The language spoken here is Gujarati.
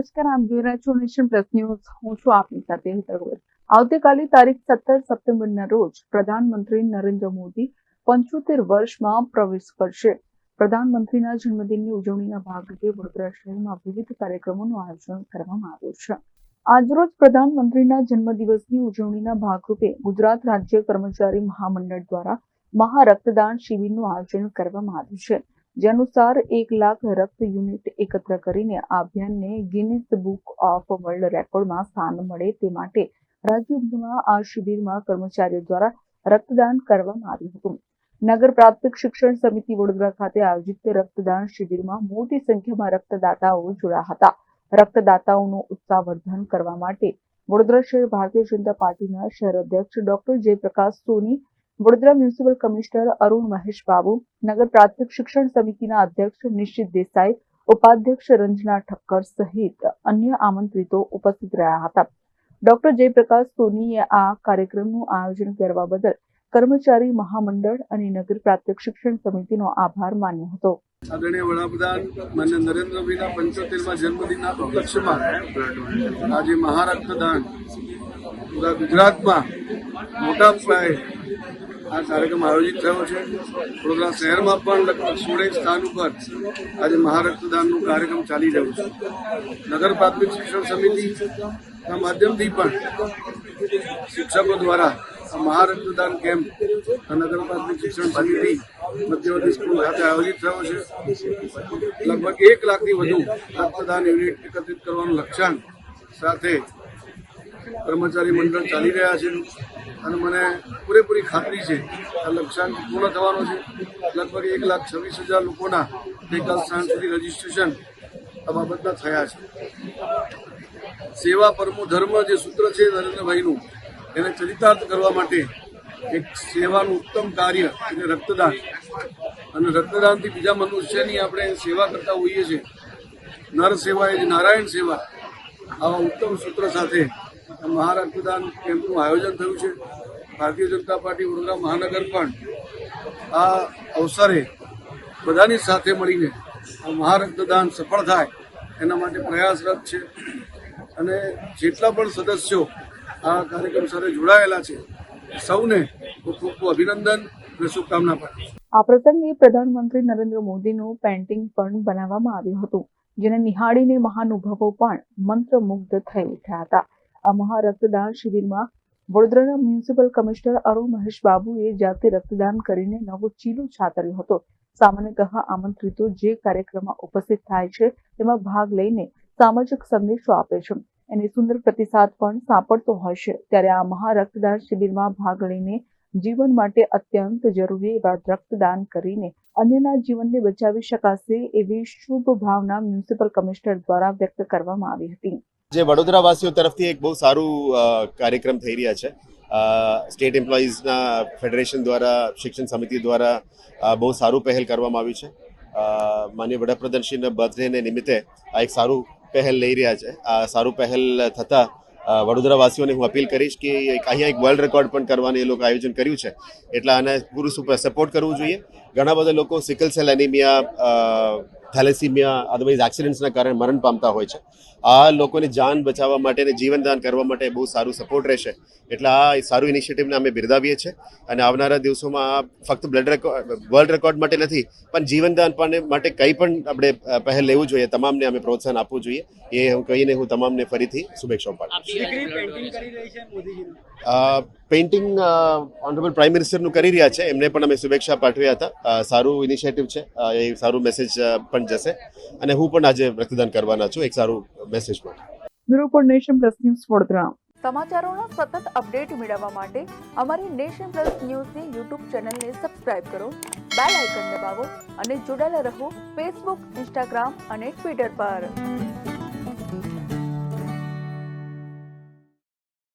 નમસ્કાર આવતીકાલે તારીખ સત્તર સપ્ટેમ્બરના રોજ પ્રધાનમંત્રી નરેન્દ્ર મોદી પંચોતેર વર્ષમાં પ્રવેશ કરશે. પ્રધાનમંત્રીના જન્મદિનની ઉજવણીના ભાગરૂપે વડોદરા શહેરમાં વિવિધ કાર્યક્રમોનું આયોજન કરવામાં આવ્યું છે. આજરોજ પ્રધાનમંત્રીના જન્મદિવસની ઉજવણીના ભાગરૂપે ગુજરાત રાજ્ય કર્મચારી મહામંડળ દ્વારા મહા રક્તદાન શિબિરનું આયોજન કરવામાં આવ્યું છે. જે અનુસાર એક લાખ રક્ત યુનિટ એકત્ર કરીને આ અભિયાનને ગિનિસ બુક ઓફ વર્લ્ડ રેકોર્ડમાં સ્થાન મળે તે માટે રાજ્યભરમાં આ શિબિરમાં કર્મચારીઓ દ્વારા રક્તદાન કરવામાં આવ્યું હતું. નગર પ્રાથમિક શિક્ષણ સમિતિ વડોદરા ખાતે આયોજિત રક્તદાન શિબિરમાં મોટી સંખ્યામાં રક્તદાતાઓ જોડાયા હતા. રક્તદાતાઓનું ઉત્સાહવર્ધન કરવા માટે વડોદરા શહેર ભારતીય જનતા પાર્ટીના શહેર અધ્યક્ષ doctor Jayprakash Soni Vadodara municipal commissioner Arun Mahesh Babu, નગર પ્રાથમિક શિક્ષણ સમિતિના અધ્યક્ષ નિશ્ચિત દેસાઈ, ઉપાધ્યક્ષ રંજના ઠક્કર સહિત અન્ય આમંત્રિતો ઉપસ્થિત રહ્યા હતા. ડોક્ટર જયપ્રકાશ સોનીએ આ કાર્યક્રમનું આયોજન કરવા બદલ કર્મચારી મહામંડળ અને નગર પ્રાથમિક શિક્ષણ સમિતિનો આભાર માન્યો હતો. આદરણીય વડાપ્રધાન, માન્ય નરેન્દ્રભાઈના પંચોતેરમાં જન્મદિનના ઉપલક્ષ્યમાં આજે મહારક્તદાન પૂરા ગુજરાતમાં મોટા પાયે આ કાર્યક્રમ આયોજિત થયો છે. વડોદરા શહેરમાં પણ સોળેક સ્થાન ઉપર આજે મહારક્તદાનનો કાર્યક્રમ ચાલી રહ્યો છે. નગર પ્રાથમિક શિક્ષણ સમિતિના માધ્યમથી પણ શિક્ષકો દ્વારા આ મહારક્તદાન કેમ્પ નગર પ્રાથમિક શિક્ષણ સમિતિ મધ્યવર્તી સ્કૂલ ખાતે આયોજિત થયો છે. લગભગ એક લાખથી વધુ રક્તદાન યુનિટ એકત્રિત કરવાનું લક્ષ્યાંક સાથે કર્મચારી મંડળ ચાલી રહ્યા છે અને મને પૂરેપૂરી ખાતરી છે આ લક્ષ્યાંક પૂર્ણ થવાનો છે. લગભગ એક લાખ છવ્વીસ હજાર લોકોના ગઈકાલ સાંજ સુધી રજીસ્ટ્રેશન આ બાબતના થયા છે. સેવા પરમો ધર્મ જે સૂત્ર છે નરેન્દ્રભાઈનું, એને ચરિતાર્થ કરવા માટે એક સેવાનું ઉત્તમ કાર્ય એટલે રક્તદાન. અને રક્તદાનથી બીજા મનુષ્યની આપણે સેવા કરતા હોઈએ છીએ. નર સેવા એ નારાયણ સેવા, આવા ઉત્તમ સૂત્ર સાથે મહારક્તદાન કેમ્પનું આયોજન થયું છે. ભારતીય જનતા પાર્ટી વડોદરા મહાનગર પણ આ અવસરે બધાની સાથે મળીને મહારક્તદાન સફળ થાય એના માટે પ્રયાસરત છે. અને જેટલા પણ સદસ્યો આ કાર્યક્રમ સાથે જોડાયેલા છે, સૌને ખૂબ ખૂબ અભિનંદન અને શુભકામના પાઠવું આ પ્રસંગે પ્રધાનમંત્રી નરેન્દ્ર મોદીનું પેન્ટિંગ પણ બનાવવામાં આવ્યું હતું, જેને નિહાળીને મહાનુભાવો પણ મંત્રમુગ્ધ થઈ ઉઠ્યા હતા. આ મહા રક્તદાન શિબિરમાં વડોદરાના મ્યુનિસિપલ કમિશનર અરુણ મહેશ બાબુએ જાતે રક્તદાન કરીને નવો ચીલો છાતર્યો હતો. સામાન્યતઃ આમંત્રિતો જે કાર્યક્રમમાં ઉપસ્થિત થાય છે, તેમાં ભાગ લઈને સામાજિક સંદેશો આપે છે. એને સુંદર પ્રતિસાદ પણ સાંપડતો હોય છે. ત્યારે આ મહા રક્તદાન શિબિરમાં ભાગ લઈને જીવન માટે અત્યંત જરૂરી એવા રક્તદાન કરીને અન્યના જીવનને બચાવી શકાશે એવી શુભ ભાવના મ્યુનિસિપલ કમિશનર દ્વારા વ્યક્ત કરવામાં આવી હતી. જે વડોદરાવાસીઓ તરફથી એક બહુ સારું કાર્યક્રમ થઈ રહ્યા છે. સ્ટેટ એમ્પ્લોઈઝના ફેડરેશન દ્વારા, શિક્ષણ સમિતિ દ્વારા બહુ સારું પહેલ કરવામાં આવ્યું છે. માન્ય વડાપ્રધાનશ્રીના બર્થડેને નિમિત્તે આ એક સારું પહેલ લઈ રહ્યા છે. આ સારું પહેલ થતાં વડોદરાવાસીઓને હું અપીલ કરીશ કે અહીંયા એક વર્લ્ડ રેકોર્ડ પણ કરવાનું એ લોકો આયોજન કર્યું છે. એટલે આને પૂરું સપોર્ટ કરવું જોઈએ. ઘણા બધા લોકો sickle cell anaemia thalassemia otherwise એક્સિડન્ટ્સના કારણે મરણ પામતા હોય છે. આ લોકોને જાન બચાવવા માટે અને જીવનદાન કરવા માટે બહુ સારું સપોર્ટ રહેશે. એટલે આ સારું ઇનિશિયેટિવને અમે બિરદાવીએ છીએ. અને આવનારા દિવસોમાં આ ફક્ત બ્લડ રેકોર્ડ વર્લ્ડ રેકોર્ડ માટે નથી પણ જીવનદાન પણ માટે કંઈ પણ આપણે પહેલ લેવું જોઈએ. તમામને અમે પ્રોત્સાહન આપવું જોઈએ. એ હું કહીને હું તમામને ફરીથી શુભેચ્છાઓ પાઠવું છે. પેઇન્ટિંગ ઓનરેબલ પ્રાઇમ મિનિસ્ટરનું કરી રહ્યા છે. એમને પણ અમે શુભેચ્છા પાઠવ્યા હતા. સારું ઇનિશિયેટિવ છે. એ સારું મેસેજ પણ જશે. અને હું પણ આજે રક્તદાન કરવાના છું. એક સારું મેસેજ પણ. Bureau for Nation plus news Vadodara. સમાચારોનો સતત અપડેટ મેળવવા માટે અમારી નેશન પ્લસ ન્યૂઝની યુટ્યુબ ચેનલને સબસ્ક્રાઇબ કરો બેલ આઇકન દબાવો અને જોડાયેલા રહો ફેસબુક ઇન્સ્ટાગ્રામ અને ટ્વિટર પર.